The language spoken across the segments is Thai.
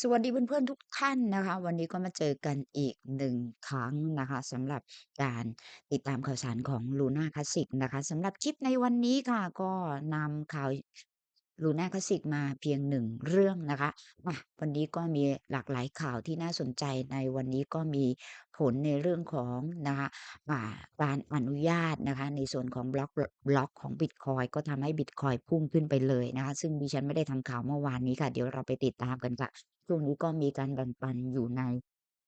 สวัสดีเพื่อน ๆ ทุกท่านนะคะ วันนี้ก็มาเจอกันอีกหนึ่งครั้งนะคะสำหรับการติดตามข่าวสารของ Luna Classic นะคะสำหรับคลิปในวันนี้ค่ะ ก็นำข่าว Luna Classic มาเพียงหนึ่งเรื่องนะคะอะวันนี้ก็มีหลากหลายข่าวที่น่าสนใจในวันนี้ก็มีผลในเรื่องของนะคะการอนุญาตนะคะในส่วนของบล็อกบล็อกของบิตคอยก็ทำให้บิตคอยพุ่งขึ้นไปเลยนะคะซึ่งดิฉันไม่ได้ทำข่าวเมื่อวานนี้ค่ะ เดี๋ยวเราไปติดตามกันค่ะช่วงนี้ก็มีการแบ่งปันอยู่ใน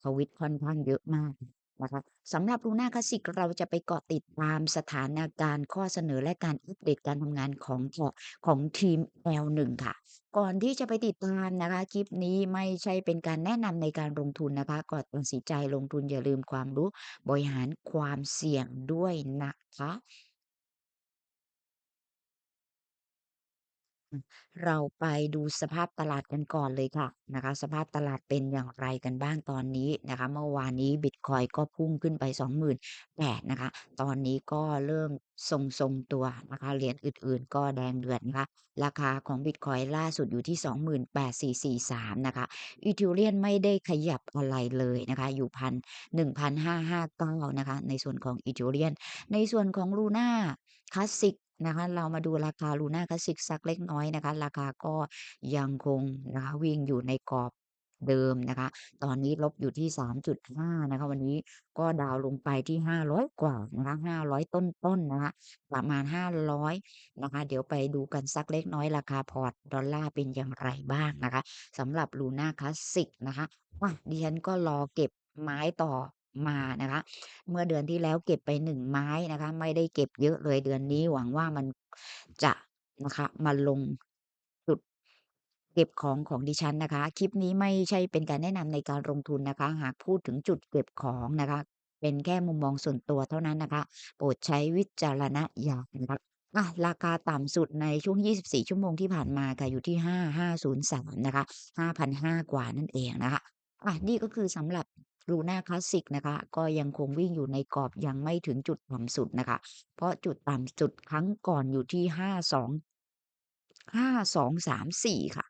ทวิตค่อนข้างเยอะมาก นะคะสำหรับ Luna Classic เราจะไปเกาะติดตามสถานการณ์ข้อเสนอและการอัปเดตการทำงานของของทีม L1 ค่ะ ก่อนที่จะไปติดตามนะคะ คลิปนี้ไม่ใช่เป็นการแนะนำในการลงทุนนะคะก่อนตัดสินใจลงทุนอย่าลืมความรู้บริหารความเสี่ยงด้วยนะคะ เราไปดูสภาพตลาดกันก่อนเลยค่ะนะคะ สภาพตลาดเป็นอย่างไรกันบ้างตอนนี้นะคะ เมื่อวานนี้บิตคอยก็พุ่งขึ้นไป 28,000นะคะ ตอนนี้ก็เริ่มทรงๆตัวนะคะเหรียญอื่นๆ ก็แดงเดือดนะคะ ราคาของบิตคอยล่าสุดอยู่ที่ 28,443 นะคะอีเธเรียมไม่ได้ขยับอะไรเลยนะคะ อยู่พัน1,559 นะคะ ในส่วนของอีเธเรียมในส่วนของ Luna Classic นะคะ เรามาดูราคา Luna Classic สักเล็กน้อยนะคะ ราคาก็ยังคงนะคะวิ่งอยู่ในกรอบเดิมนะคะ ตอนนี้ลบอยู่ที่ 3.5 นะคะ วันนี้ก็ดาวลงไปที่ 500 กว่านะคะ 500 ต้นๆนะคะ ประมาณ 500 นะคะ เดี๋ยวไปดูกันสักเล็กน้อยราคาพอร์ตดอลลาร์เป็นอย่างไรบ้างนะคะสำหรับ Luna Classic นะคะอะดิฉันก็รอเก็บไม้ต่อ มานะคะ เมื่อเดือนที่แล้วเก็บไป1ไม้นะคะ ไม่ได้เก็บเยอะเลยเดือนนี้หวังว่ามันจะนะคะมาลงจุดเก็บของของดิฉันนะคะ คลิปนี้ไม่ใช่เป็นการแนะนำในการลงทุนนะคะ หากพูดถึงจุดเก็บของนะคะ เป็นแค่มุมมองส่วนตัวเท่านั้นนะคะ โปรดใช้วิจารณญาณนะคะอะราคาต่ำสุดในช่วง 24 ชั่วโมงที่ผ่านมาค่ะอยู่ที่ 5503 นะคะ 5,500 กว่านั่นเองนะคะอะนี่ก็คือสำหรับ Luna Classic นะคะ ก็ยังคงวิ่งอยู่ในกรอบยังไม่ถึงจุดต่ำสุดนะคะ เพราะจุดต่ำสุดครั้งก่อนอยู่ที่ห้าสองห้าสองสามสี่ค่ะ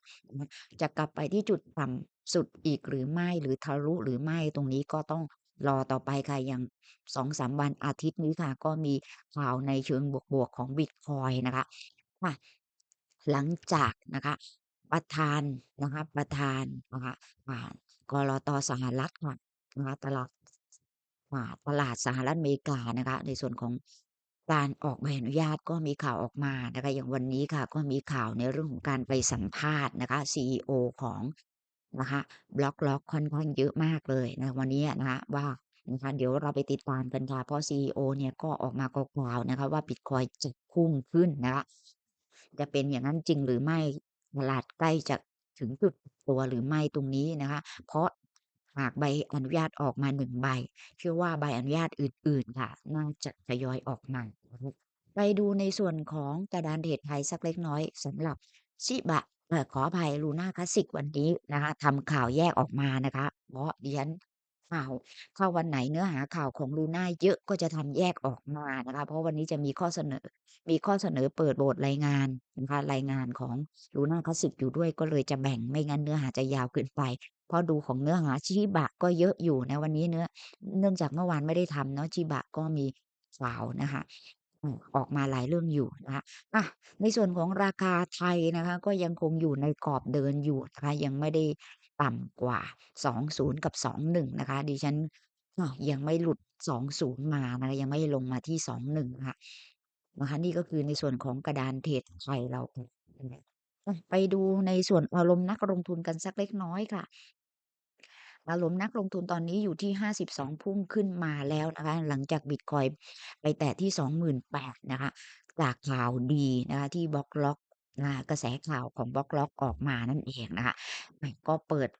จะกลับไปที่จุดต่ำสุดอีกหรือไม่หรือทะลุหรือไม่ตรงนี้ก็ต้องรอต่อไปค่ะอย่าง2-3วันอาทิตย์นี้ค่ะ ก็มีข่าวในเชิงบวกๆของบิตคอยน์นะคะค่ะหลังจากนะคะประธานนะคะประธานนะคะอ่ากลตสหรัฐค่ะ นะคะตลาดตลาดสหรัฐอเมริกานะคะ ในส่วนของการออกใบอนุญาตก็มีข่าวออกมานะคะ อย่างวันนี้ค่ะ ก็มีข่าวในเรื่องของการไปสัมภาษณ์นะคะ CEO ของนะคะบล็อกล็อกค่อนข้างเยอะมากเลยนะวันนี้นะคะว่านะคะเดี๋ยวเราไปติดตามกันค่ะเพราะ CEO เนี่ยก็ออกมากล่าวนะคะ ว่าบิตคอยจะพุ่งขึ้นนะคะจะเป็นอย่างนั้นจริงหรือไม่ตลาดใกล้จะถึงจุดตัวหรือไม่ตรงนี้นะคะ เพราะ หากใบอนุญาตออกมา1ใบ เชื่อว่าใบอนุญาตอื่นๆค่ะน่าจะทยอยออกมาไปดูในส่วนของกระดานเทรดไทยสักเล็กน้อยสำหรับชิบะขออภัย Luna Classic วันนี้นะคะทำข่าวแยกออกมานะคะ เพราะดิฉันข่าวถ้าวันไหนเนื้อหาข่าวของ Luna เยอะก็จะทำแยกออกมานะคะ เพราะวันนี้จะมีข้อเสนอ มีข้อเสนอเปิดโหวตรายงานนะคะรายงานของ Luna Classic อยู่ด้วยก็เลยจะแบ่งไม่งั้นเนื้อหาจะยาวเกินไป ราะดูของเนื้อหาชิบะก็เยอะอยู่นะวันนี้เนื้อ เนื่องจากเมื่อวานไม่ได้ทำเนาะชิบะก็มีข่าวนะคะออกมาหลายเรื่องอยู่นะคะอะในส่วนของราคาไทยนะคะ ก็ยังคงอยู่ในกรอบเดินอยู่นะคะยังไม่ได้ต่ำกว่า 20 กับ 21 นะคะ ดิฉันก็ยังไม่หลุด 20 มานะคะยังไม่ลงมาที่ 21ค่ะนะคะนี่ก็คือในส่วนของกระดานเทรดไทยเรา ไปดูในส่วนอารมณ์นักลงทุนกันสักเล็กน้อยค่ะ อารมณ์นักลงทุนตอนนี้อยู่ที่ 52 พุ่งขึ้นมาแล้วนะคะหลังจากบิตคอยไปแตะที่ 28,000นะคะจากข่าวดีนะคะที่บล็อกล็อกนะะกระแสข่าวของบล็อกล็อกออกมานั่นเองนะคะก็เปิด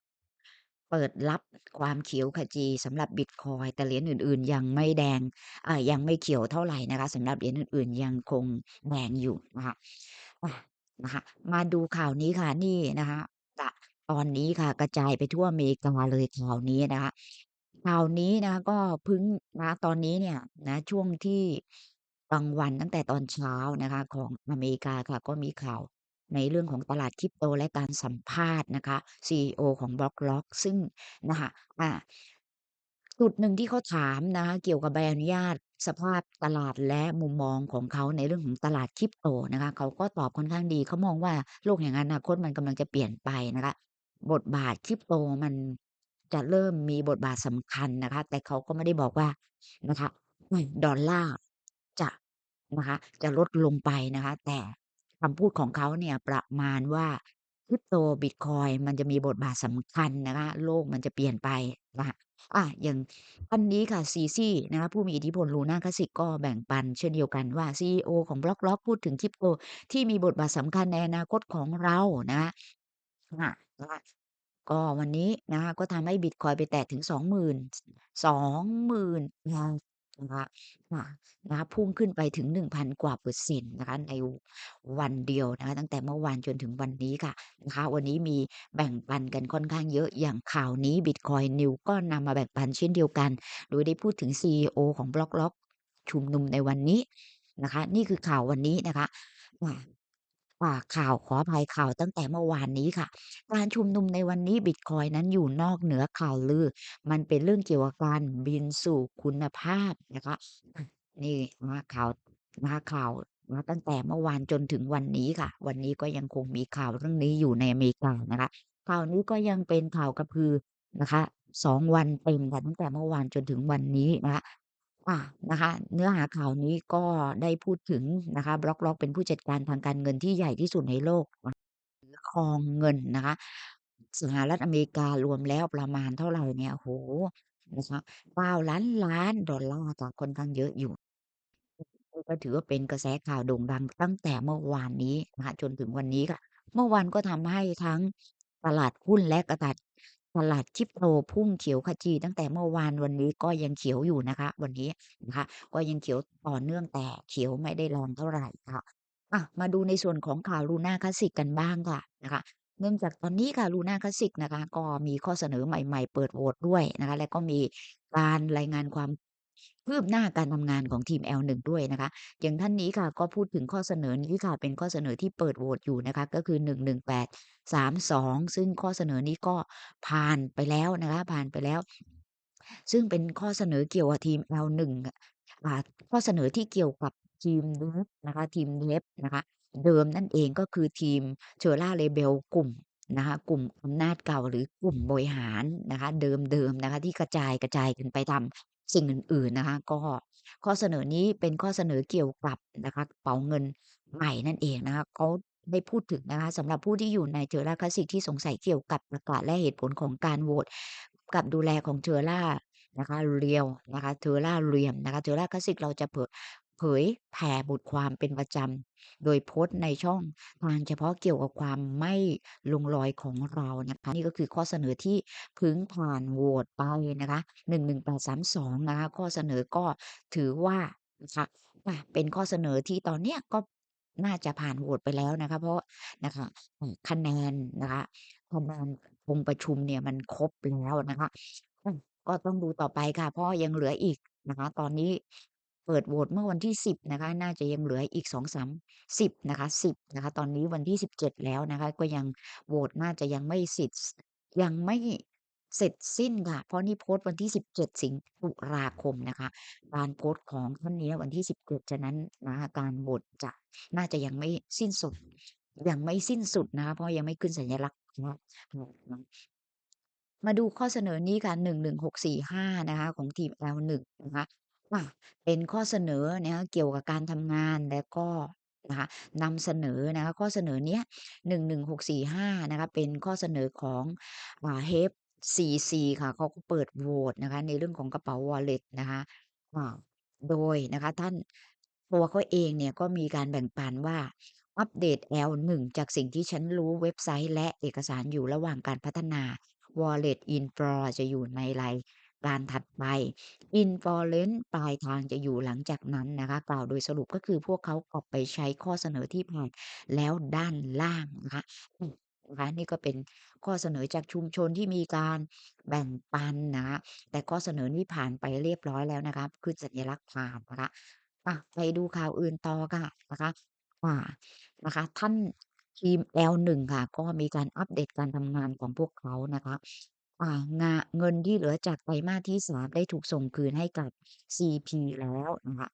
เปิดรับความเขียวขจีสำหรับบิตคอยแต่เหรียญอื่น ๆ ยังไม่แดงอ่ายังไม่เขียวเท่าไหร่นะคะสำหรับเหรียญอื่น ๆ ยังคงแดงอยู่นะคะนะคะมาดูข่าวนี้ค่ะนี่นะคะ ตอนนี้ค่ะ กระจายไปทั่วอเมริกาเลยข่าวนี้นะคะ ข่าวนี้นะคะ ก็เพิ่งนะตอนนี้เนี่ยนะช่วงที่กลางวันตั้งแต่ตอนเช้านะคะ ของอเมริกาค่ะ ก็มีข่าวในเรื่องของตลาด Crypto และการสัมภาษณ์นะคะ CEO ของ BlockRock ซึ่งนะคะอ่า จุดหนึ่งที่เขาถามนะคะเกี่ยวกับใบอนุญาตสภาพตลาดและมุมมองของเขาในเรื่องของตลาด Crypto นะคะ เขาก็ตอบค่อนข้างดีเขามองว่าโลกแห่งอนาคตมันกำลังจะเปลี่ยนไปนะคะ บทบาท Crypto มันจะเริ่มมีบทบาทสำคัญนะคะ แต่เขาก็ไม่ได้บอกว่านะคะอืมดอลลาร์จะนะคะ จะลดลงไปนะคะ แต่คำพูดของเขาเนี่ยประมาณว่า Crypto บิตคอยมันจะมีบทบาทสำคัญนะคะ โลกมันจะเปลี่ยนไปนะคะอาอย่างท่านนี้ค่ะ CZ นะคะผู้มีอิทธิพล Luna Classic ก็แบ่งปันเช่นเดียวกันว่า CEO ของ BlockRock พูดถึง Crypto ที่มีบทบาทสำคัญในอนาคตของเรานะคะค่ะ คะก็วันนี้นะคะ ก็ทำให้บิตคอยน์ไปแตะถึง 20,000ส20,000นะคะนะคะ ค่ะ นะคะ พุ่งขึ้นไปถึง 1,000 กว่าเปอร์เซ็นต์นะคะ ใน วันเดียวนะคะ ตั้งแต่เมื่อวานจนถึงวันนี้ค่ะ นะคะ วันนี้มีแบ่งปันกันค่อนข้างเยอะ อย่างข่าวนี้ Bitcoin News ก็นำมาแบ่งปันเช่นเดียวกัน โดยได้พูดถึง CEO ของ BlockRock ชุมนุมในวันนี้นะคะ นี่คือข่าววันนี้นะคะ ค่ะ อ่า ข่าว ขออภัย ข่าวตั้งแต่เมื่อวานนี้ค่ะ การชุมนุมในวันนี้บิตคอยน์นั้นอยู่นอกเหนือข่าวลือ มันเป็นเรื่องเกี่ยวกับการบินสู่คุณภาพนะคะอะนี่นะคะข่าวนะคะข่าวนะคะตั้งแต่เมื่อวานจนถึงวันนี้ค่ะ วันนี้ก็ยังคงมีข่าวเรื่องนี้อยู่ในอเมริกานะคะ ข่าวนี้ก็ยังเป็นข่าวกระพือนะคะ 2 วันเต็มค่ะ ตั้งแต่เมื่อวานจนถึงวันนี้นะคะ อานะคะ เนื้อหาข่าวนี้ก็ได้พูดถึงนะคะ BlockRock เป็นผู้จัดการทางการเงินที่ใหญ่ที่สุดในโลก ถือครองเงินนะคะ สหรัฐอเมริการวมแล้วประมาณเท่าไรเนี่ย โอ้โฮ นะคะ $9,000,000,000 ค่ะค่อนข้างเยอะอยู่ ก็ถือว่าเป็นกระแสข่าวโด่งดังตั้งแต่เมื่อวานนี้นะคะ จนถึงวันนี้ค่ะ เมื่อวานก็ทำให้ทั้งตลาดหุ้นและกะตัด ตลาดคริปโตพุ่งเขียวขจีตั้งแต่เมื่อวานวันนี้ก็ยังเขียวอยู่นะคะ วันนี้นะคะ ก็ยังเขียวต่อเนื่องแต่เขียวไม่ได้แรงเท่าไหร่ค่ะอะมาดูในส่วนของข่าวลูน่าคลาสสิกันบ้างค่ะนะคะเนื่องจากตอนนี้ค่ะลูน่าคลาสสิกนะคะ ก็มีข้อเสนอใหม่ ๆ เปิดโหวตด้วยนะคะ และก็มีการรายงานความ คืบหน้าการทำงานของทีม L1 ด้วยนะคะ อย่างท่านนี้ค่ะก็พูดถึงข้อเสนอนี้ค่ะ เป็นข้อเสนอที่เปิดโหวตอยู่นะคะ ก็คือ 11832 ซึ่งข้อเสนอนี้ก็ผ่านไปแล้วนะคะ ผ่านไปแล้ว ซึ่งเป็นข้อเสนอเกี่ยวกับทีม L1 อะอ่าข้อเสนอที่เกี่ยวกับทีม Dev นะคะ ทีม Dev นะคะ เดิมนั่นเองก็คือทีม Terra Label กลุ่ม นะคะ กลุ่มอำนาจเก่า หรือกลุ่มบริหารนะคะเดิม ๆ นะคะ ที่กระจาย กระจายกันไปทำสิ่งอื่น ๆ นะคะ ก็ข้อเสนอนี้เป็นข้อเสนอเกี่ยวกับนะคะ กระเป๋าเงินใหม่นั่นเองนะคะ เขาได้พูดถึงนะคะสำหรับผู้ที่อยู่ใน Terra Classic ที่สงสัยเกี่ยวกับประกาศและเหตุผลของการโหวต กับดูแลของ Terra นะคะ Real นะคะ Terra Realm นะคะ Terra Classic เราจะเผย เผยแผ่บทความเป็นประจำ โดยโพสต์ในช่องทางเฉพาะเกี่ยวกับความไม่ลงรอยของเรานะคะ นี่ก็คือข้อเสนอที่พิ่งผ่านโหวตไปนะคะ 11832 นะคะ ข้อเสนอก็ถือว่านะคะเป็นข้อเสนอที่ตอนเนี้ยก็น่าจะผ่านโหวตไปแล้วนะคะ เพราะนะคะคะแนนนะคะคะแนนองค์ประชุมเนี่ยมันครบแล้วนะคะ ก็ต้องดูต่อไปค่ะ เพราะยังเหลืออีกนะคะ ตอนนี้ เปิดโหวตเมื่อวันที่ 10นะคะน่าจะยังเหลืออีก2-3 10นะคะ10นะคะตอนนี้วันที่ 17 แล้วนะคะก็ยังโหวตน่าจะยังไม่สิทธสยังไม่เสร็จสิ้นค่ะ เพราะนี่โพสต์วันที่ 17 สิงตุลาคมนะคะ การโพสต์ของท่านนี้วันที่ 17 ฉะนั้นนะคะการโหวตจะน่าจะยังไม่สิ้นสุด ยังไม่สิ้นสุดนะคะเพราะยังไม่ขึ้นสัญลักษณ์นะอือฮึมาดูข้อเสนอนี้ค่ะ 11645 นะคะ ของทีม L1 นะคะ เป็นข้อเสนอนะคะเกี่ยวกับการทำงาน และก็นะคะนำเสนอนะคะ ข้อเสนอเนี้ย 11645 นะคะ เป็นข้อเสนอของ อ่า HCC ค่ะ เขาก็เปิดโหวตนะคะ ในเรื่องของกระเป๋า Wallet นะคะ อ่า โดยนะคะ ท่าน ตัวเขาเองเนี่ย ก็มีการแบ่งปันว่า อัปเดต L1 จากสิ่งที่ฉันรู้ เว็บไซต์และเอกสารอยู่ระหว่างการพัฒนา Wallet Infra จะอยู่ในราย การถัดไป Inference ปลายทางจะอยู่หลังจากนั้นนะคะกล่าวโดยสรุปก็คือพวกเขากลับไปใช้ข้อเสนอที่ผ่านแล้วด้านล่างนะคะนะคะนี่ก็เป็นข้อเสนอจากชุมชนที่มีการแบ่งปันนะคะแต่ข้อเสนอนี้ผ่านไปเรียบร้อยแล้วนะคะขึ้นสัญลักษณ์ผ่านนะคะอะไปดูข่าวอื่นต่อค่ะนะคะอ่านะคะ ท่านทีม L1 ค่ะ ก็มีการอัปเดตการทำงานของพวกเขานะคะ อ่า งา เงินที่เหลือจากไตรมาสที่ 3 ได้ถูกส่งคืนให้กับ CP แล้วนะคะ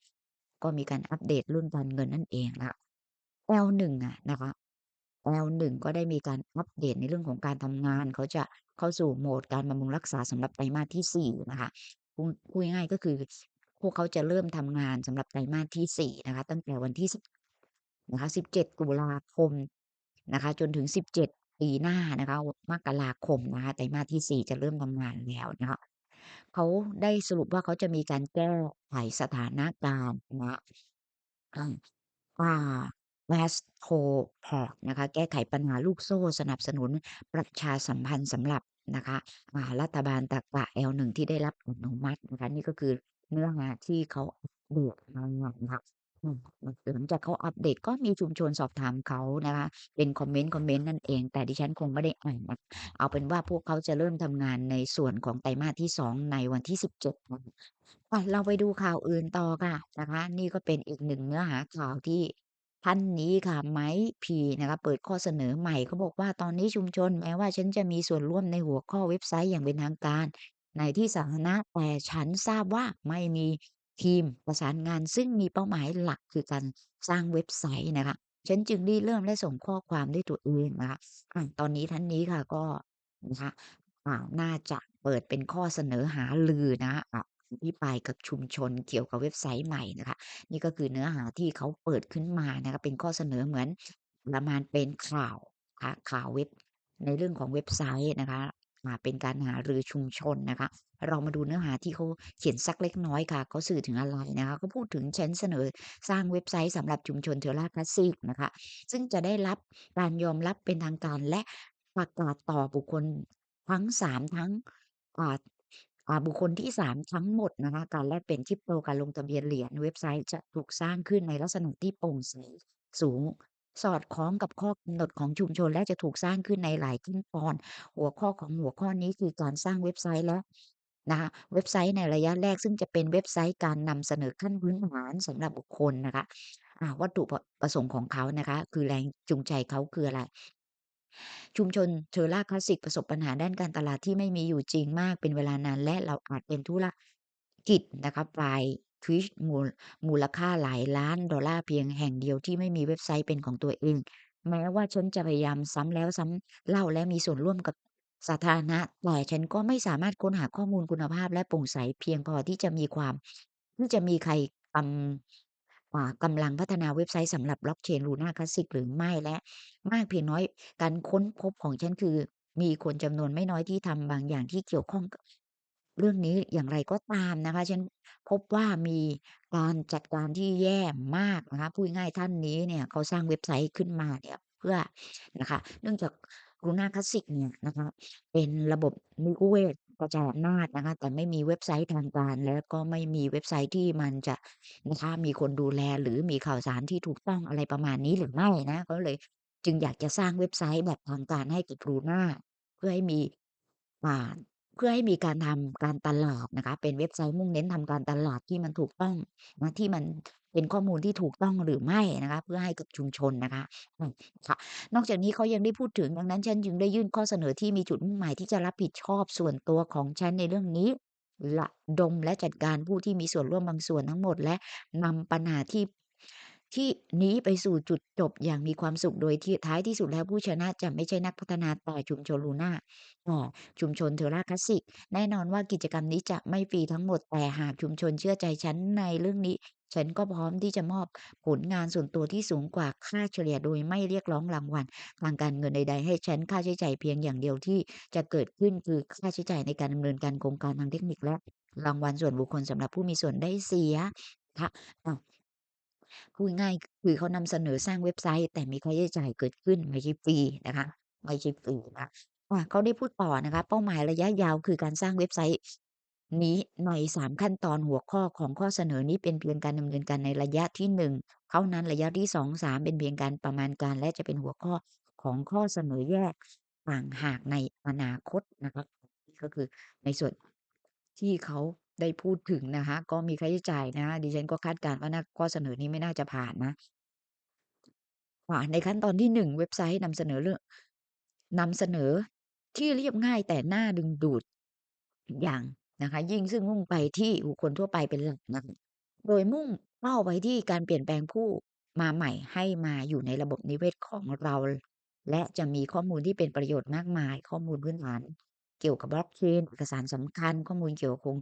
ก็มีการอัปเดตรื่องการเงินนั่นเองนะคะ L1 อะนะคะ L1 ก็ได้มีการอัปเดตในเรื่องของการทำงาน เขาจะเข้าสู่โหมดการบำรุงรักษาสำหรับไตรมาสที่ 4 นะคะ พูด พูดง่าย ๆ ก็คือ พวกเขาจะเริ่มทำงานสำหรับไตรมาสที่ 4 นะคะ ตั้งแต่วันที่ 10 นะคะ 17 ตุลาคม นะคะ จนถึง 17 ปีหน้านะคะมกราคมนะคะไตรมาสที่4จะเริ่มทำงานแล้วนะคะเขาได้สรุปว่าเขาจะมีการแก้ไขสถานการณ์นะอาอ่า Fast-Track นะคะ แก้ไขปัญหาลูกโซ่สนับสนุนประชาสัมพันธ์สำหรับนะคะอ่ารัฐบาลตรรกะ L1 ที่ได้รับอนุมัตินะคะนี่ก็คือเนื้อหาที่เขาอัปเดมานะคะ อืม หลังจากเขาอัปเดต ก็มีชุมชนสอบถามเขานะคะ เป็นคอมเมนต์ คอมเมนต์นั่นเอง แต่ดิฉันคงไม่ได้อ่านนะ เอาเป็นว่าพวกเขาจะเริ่มทำงานในส่วนของไตรมาสที่ 2 ในวันที่ 17 นะคะอะเราไปดูข่าวอื่นต่อค่ะนะคะ นี่ก็เป็นอีกหนึ่งเนื้อหาข่าวที่ ท่านนี้ค่ะ ไมค์พีนะคะ เปิดข้อเสนอใหม่ เขาบอกว่า"ตอนนี้ชุมชน แม้ว่าฉันจะมีส่วนร่วมในหัวข้อเว็บไซต์อย่างเป็นทางการ ในที่สาธารณะ แต่ฉันทราบว่าไม่มี ทีมประสานงานซึ่งมีเป้าหมายหลักคือการสร้างเว็บไซต์นะคะ ฉันจึงริเริ่มและส่งข้อความด้วยตัวเอง"นะคะอาตอนนี้ท่านนี้ค่ะก็นะคะน่าจะเปิดเป็นข้อเสนอหารือนะคะอ่าอภิปรายกับชุมชนเกี่ยวกับเว็บไซต์ใหม่นะคะ นี่ก็คือเนื้อหาที่เขาเปิดขึ้นมานะคะเป็นข้อเสนอเหมือนประมาณเป็นข่าวนะคะข่าวเว็บในเรื่องของเว็บไซต์นะคะ อ่าเป็นการหารือชุมชนนะคะ เรามาดูเนื้อหาที่เขาเขียนสักเล็กน้อยค่ะเขาสื่อถึงอะไรนะคะเขาพูดถึง"ฉันเสนอสร้างเว็บไซต์สำหรับชุมชน Terra Classic นะคะ ซึ่งจะได้รับการยอมรับเป็นทางการและประกาศต่อบุคคลทั้ง3ทั้งอ่าอ่าบุคคลที่ 3 ทั้งหมดนะคะการแลกเปลี่ยน Crypto การลงทะเบียนเหรียญเว็บไซต์จะถูกสร้างขึ้นในลักษณะที่โปร่งใสสูง สอดคล้องกับข้อกำหนดของชุมชน และจะถูกสร้างขึ้นในหลายขั้นตอน หัวข้อของหัวข้อนี้คือการสร้างเว็บไซต์และนะคะเว็บไซต์ในระยะแรกซึ่งจะเป็นเว็บไซต์การนำเสนอขั้นพื้นฐานสำหรับบุคคล"นะคะวัตถุประสงค์ของเขานะคะ คือแรงจูงใจเขาคืออะไร?ชุมชน Terra Classic ประสบปัญหาด้านการตลาดที่ไม่มีอยู่จริงมากเป็นเวลานานและเราอาจเป็นธุรกิจนะคะปลาย ทวิชมูลมูลค่าหลายล้านดอลลาร์เพียงแห่งเดียวที่ไม่มีเว็บไซต์เป็นของตัวเอง แม้ว่าฉันจะพยายามซ้ำแล้วซ้ำเล่าและมีส่วนร่วมกับสาธารณะแต่ฉันก็ไม่สามารถค้นหาข้อมูลคุณภาพและโปร่งใสเพียงพอที่จะมีความที่จะมีใครกำกำลังพัฒนาเว็บไซต์สำหรับ Blockchain Luna Classic หรือไม่และ มากเพียงน้อยการค้นพบของฉันคือ มีคนจำนวนไม่น้อยที่ทำบางอย่างที่เกี่ยวข้องกับ เรื่องนี้อย่างไรก็ตามนะคะ ฉันพบว่ามีการจัดการที่แย่มากนะคะ พูดง่ายๆท่านนี้เนี่ย เขาสร้างเว็บไซต์ขึ้นมาเนี่ยเพื่อนะคะ เนื่องจาก Luna Classic เนี่ยนะคะเป็นระบบนิเวศกระจายอำนาจนะคะ แต่ไม่มีเว็บไซต์ทางการ และก็ไม่มีเว็บไซต์ที่มันจะนะคะมีคนดูแลหรือมีข่าวสารที่ถูกต้องอะไรประมาณนี้หรือไม่นะเขาเลย จึงอยากจะสร้างเว็บไซต์แบบทางการให้กับ Luna เพื่อให้มีอ่า พื่อให้มีการทำการตลาดนะคะ เป็นเว็บไซต์มุ่งเน้นทำการตลาดที่มันถูกต้องนะที่มันเป็นข้อมูลที่ถูกต้องหรือไม่นะคะ เพื่อให้กับชุมชนนะคะค่ะ นอกจากนี้เขายังได้พูดถึงดังนั้นฉันจึงได้ยื่นข้อเสนอที่มีจุดมุ่งหมายที่จะรับผิดชอบส่วนตัวของฉันในเรื่องนี้ระดมและจัดการผู้ที่มีส่วนร่วมบางส่วนทั้งหมดและนำปัญหาที่ ที่นี้ไปสู่จุดจบอย่างมีความสุขโดยที่ท้ายที่สุดแล้วผู้ชนะจะไม่ใช่นักพัฒนาต่อชุมชน Luna แต่ชุมชน Terra Classic แน่นอนว่ากิจกรรมนี้จะไม่ฟรีทั้งหมดแต่หากชุมชนเชื่อใจฉันในเรื่องนี้ ฉันก็พร้อมที่จะมอบผลงานส่วนตัวที่สูงกว่าค่าเฉลี่ยโดยไม่เรียกร้องรางวัลทางการเงินใด ๆ ให้ฉันค่าใช้จ่ายเพียงอย่างเดียวที่จะเกิดขึ้นคือค่าใช้จ่ายในการดำเนินการโครงการทางเทคนิคและรางวัลส่วนบุคคลสำหรับผู้มีส่วนได้เสียค่ะ พูดง่ายคือเขานำเสนอสร้างเว็บไซต์ แต่มีค่าใช้จ่ายเกิดขึ้นไม่ใช่ฟรีนะคะไม่ใช่ฟรีนะเขาได้พูดต่อนะคะเป้าหมายระยะยาวคือการสร้างเว็บไซต์นี้ใน3ขั้นตอนหัวข้อของข้อเสนอนี้เป็นเพียงการดำเนินการในระยะที่1เท่านั้นระยะที่2 3เป็นเพียงการประมาณการและจะเป็นหัวข้อของข้อเสนอแยกต่างหากในอนาคตนะคะนี่ก็คือในส่วนที่เขา ได้พูดถึงนะคะ ก็มีค่าใช้จ่ายนะคะ ดิฉันก็คาดการณ์ว่าน่า ข้อเสนอนี้ไม่น่าจะผ่านนะอ่าในขั้นตอนที่ 1 เว็บไซต์นำเสนอเรื่อง นำเสนอที่เรียบง่ายแต่น่าดึงดูด อย่างนะคะ ยิ่งซึ่งมุ่งไปที่บุคคลทั่วไปเป็นหลักนะคะ โดยมุ่งเป้าไปที่การเปลี่ยนแปลงผู้มาใหม่ให้มาอยู่ในระบบนิเวศของเรา และจะมีข้อมูลที่เป็นประโยชน์มากมาย ข้อมูลพื้นฐานเกี่ยวกับ Blockchain เอกสารสำคัญ ข้อมูลเกี่ยวกับโครง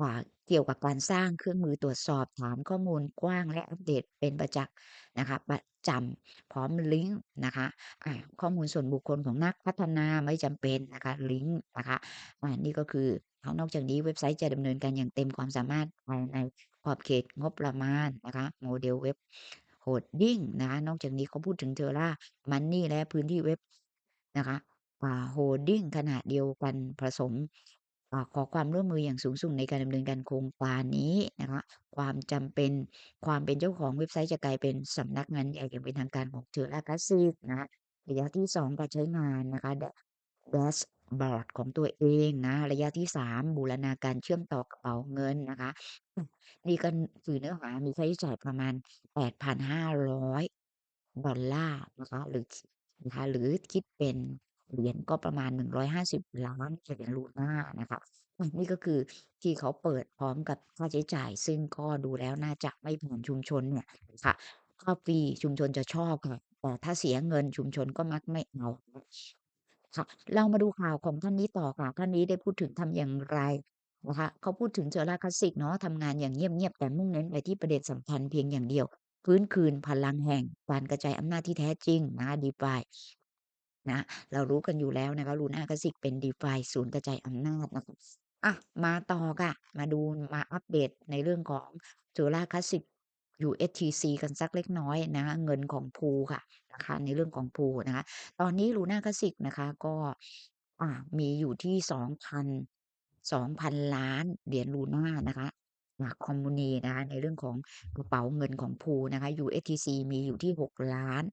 อ่า เกี่ยวกับการสร้างเครื่องมือตรวจสอบ ฐานข้อมูลกว้าง และอัปเดตเป็นประจักษ์นะคะ ประจำ พร้อมลิงก์นะคะ อ่า ข้อมูลส่วนบุคคลของนักพัฒนาไม่จำเป็นนะคะ ลิงก์นะคะ อ่า นี่ก็คือ แล้วนอกจากนี้เว็บไซต์จะดำเนินการอย่างเต็มความสามารถภายในขอบเขตงบประมาณนะคะ โมเดลเว็บ Hosting นะคะ นอกจากนี้เขาพูดถึง Terra Money และพื้นที่เว็บนะคะ อ่า Holding ขนาดเดียวกันผสม ขอความร่วมมืออย่างสูงส่งในการดำเนินการโครงการนี้นะคะความจำเป็นความเป็นเจ้าของเว็บไซต์จะกลายเป็นสำนักงานใหญ่อย่างเป็นทางการของ Terra Classic นะคะระยะที่ 2 การใช้งานนะคะแดชบอร์ดของตัวเองนะ ระยะที่ 3 บูรณาการเชื่อมต่อกระเป๋าเงินนะคะนี่ก็คือเนื้อหามีค่าใช้จ่ายประมาณ 8,500 ดอลลาร์นะคะหรือนะคะหรือคิดเป็น เหรียญก็ประมาณ 150 ล้านเหรียญลูน่านะคะอืมนี่ก็คือที่เขาเปิดพร้อมกับค่าใช้จ่าย ซึ่งก็ดูแล้วน่าจะไม่แพงชุมชนเนี่ยค่ะถ้าฟรีชุมชนจะชอบค่ะแต่ถ้าเสียเงินชุมชนก็มักไม่เอาค่ะเรามาดูข่าวของท่านนี้ต่อค่ะท่านนี้ได้พูดถึงทำอย่างไรนะคะเขาพูดถึง Terra Classic เนาะทำงานอย่างเงียบๆแต่มุ่งเน้นไปที่ประเด็นสำคัญเพียงอย่างเดียวฟื้นคืนพลังแห่งการกระจายอำนาจที่แท้จริงนะคะ DeFi นะเรารู้กันอยู่แล้วนะคะ Luna Classic เป็น DeFi ศูนย์กระจายอำนาจนะคะอะมาต่อค่ะ มาดูมาอัปเดตในเรื่องของ Terra Classic USTC กันสักเล็กน้อยนะคะเงินของ Pool ค่ะนะคะในเรื่องของ Pool นะคะตอนนี้ Luna Classic นะคะก็อ่ามีอยู่ที่2,000 2,000ล้านเหรียญ Luna นะคะจากคอมมูนีนะคะในเรื่องของกระเป๋าเงินของ Pool นะคะ USTC มีอยู่ที่6ล้าน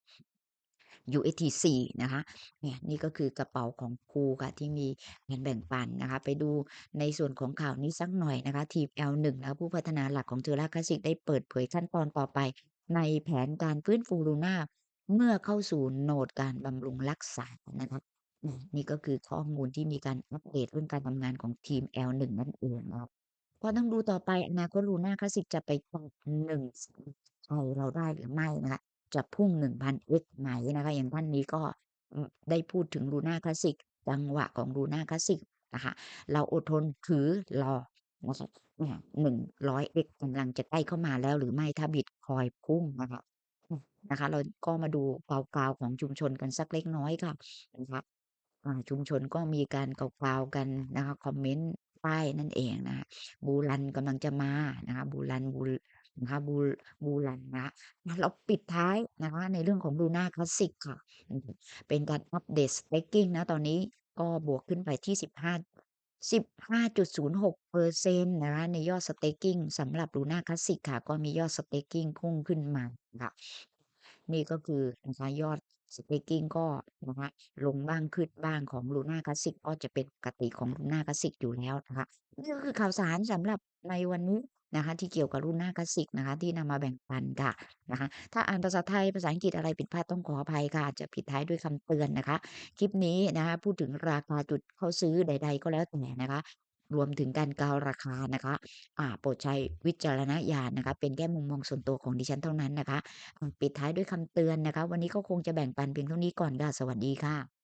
UST4 นะคะเนี่ยนี่ก็คือกระเป๋าของครูค่ะที่มีการแบ่งปันนะคะ ไปดูในส่วนของข่าวนี้สักหน่อยนะคะ ทีม L1 นะะผู้พัฒนาหลักของ Terra Classic ได้เปิดเผยขั้นตอนต่อไป ในแผนการฟื้นฟู Luna เมื่อเข้าสู่โหมดการบำรุงรักษานะคะนี่ก็คือข้อมูลที่มีการอัปเดตเรื่องการทำงานของทีม L1 นั่นเองนะครับก็ต้องดูต่อไปอนาคต Luna Classic จะไปแตะ1แสนไทยเราได้หรือไม่นะคะ จะพุ่ง 1,000x ไหมนะคะ อย่างท่านนี้ก็ได้พูดถึง Luna Classic จังหวะของ Luna Classic นะคะเราอดทนถือรอนะคะเนี่ย 100x กำลังจะใกล้เข้ามาแล้วหรือไม่ถ้าบิตคอยพุ่งนะคะนะคะ เราก็มาดูเกาวๆของชุมชนกันสักเล็กน้อยค่ะนะคะชุมชนก็มีการเกาวๆกันนะคะคอมเมนต์ป้ายนั่นเองนะคะบูรันกำลังจะมานะคะบูรันบู นะคะบูบูรันนะเราปิดท้ายนะคะในเรื่องของ Luna Classic ค่ะ เป็นการอัปเดต Staking นะตอนนี้ก็บวกขึ้นไปที่ 15 15.06%นนะคะในยอด Staking สำหรับ Luna Classic ค่ะ ก็มียอด Staking พุ่งขึ้นมาค่ะนี่ก็คือนะคะยอด Staking ก็นะคะลงบ้างขึ้นบ้างของ Luna Classic ก็จะเป็นปกติของ Luna Classic อยู่แล้วนะคะนี่ก็คือข่าวสารสำหรับในวันนี้ นะคะที่เกี่ยวกับ Luna Classic นะคะที่นำมาแบ่งปันค่ะนะคะถ้าอ่านภาษาไทยภาษาอังกฤษอะไรผิดพลาดต้องขออภัยค่ะจะปิดท้ายด้วยคำเตือนนะคะ คลิปนี้นะคะพูดถึงราคาจุดเข้าซื้อใด ๆ ก็แล้วแต่นะคะรวมถึงการกาวราคานะคะอ่าโปรดใช้วิจารณญาณนะคะ เป็นแค่มุมมองส่วนตัวของดิฉันเท่านั้นนะคะ ปิดท้ายด้วยคำเตือนนะคะ วันนี้ก็คงจะแบ่งปันเพียงเท่านี้ก่อนค่ะ สวัสดีค่ะ